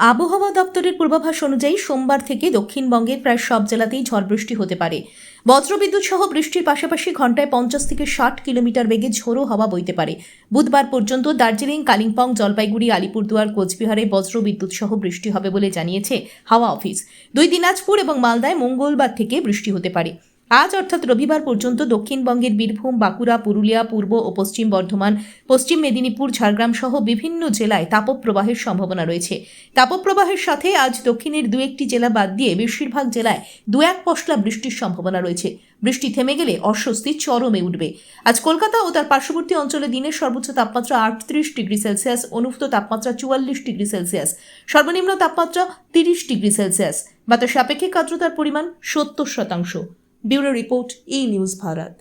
আবহাওয়া দপ্তরের পূর্বাভাস অনুযায়ী সোমবার থেকে দক্ষিণবঙ্গের প্রায় সব জেলাতেই ঝড় বৃষ্টি হতে পারে। বজ্রবিদ্যুৎ সহ বৃষ্টির পাশাপাশি ঘন্টায় পঞ্চাশ থেকে ষাট কিলোমিটার বেগে ঝোড়ো হাওয়া বইতে পারে। বুধবার পর্যন্ত দার্জিলিং, কালিম্পং, জলপাইগুড়ি, আলিপুরদুয়ার, কোচবিহারে বজ্রবিদ্যুৎ সহ বৃষ্টি হবে বলে জানিয়েছে হাওয়া অফিস। দুই দিনাজপুর এবং মালদায় মঙ্গলবার থেকে বৃষ্টি হতে পারে। আজ অর্থাৎ রবিবার পর্যন্ত দক্ষিণবঙ্গের বীরভূম, বাঁকুড়া, পুরুলিয়া, পূর্ব ও পশ্চিম বর্ধমান, পশ্চিম মেদিনীপুর, ঝাড়গ্রাম সহ বিভিন্ন জেলায় তাপপ্রবাহের সম্ভাবনা রয়েছে। তাপপ্রবাহের সাথে আজ দক্ষিণের দু একটি জেলা বাদ দিয়ে বেশিরভাগ জেলায় দু এক পশলা বৃষ্টির সম্ভাবনা রয়েছে। বৃষ্টি থেমে গেলে অস্বস্তি চরমে উঠবে। আজ কলকাতা ও তার পার্শ্ববর্তী অঞ্চলে দিনের সর্বোচ্চ তাপমাত্রা আটত্রিশ ডিগ্রি সেলসিয়াস অনুভূত তাপমাত্রা চুয়াল্লিশ ডিগ্রি সেলসিয়াস। সর্বনিম্ন তাপমাত্রা তিরিশ ডিগ্রি সেলসিয়াস। বাতাসে আপেক্ষিক আর্দ্রতার পরিমাণ সত্তর শতাংশ। Bureau report E news Bharat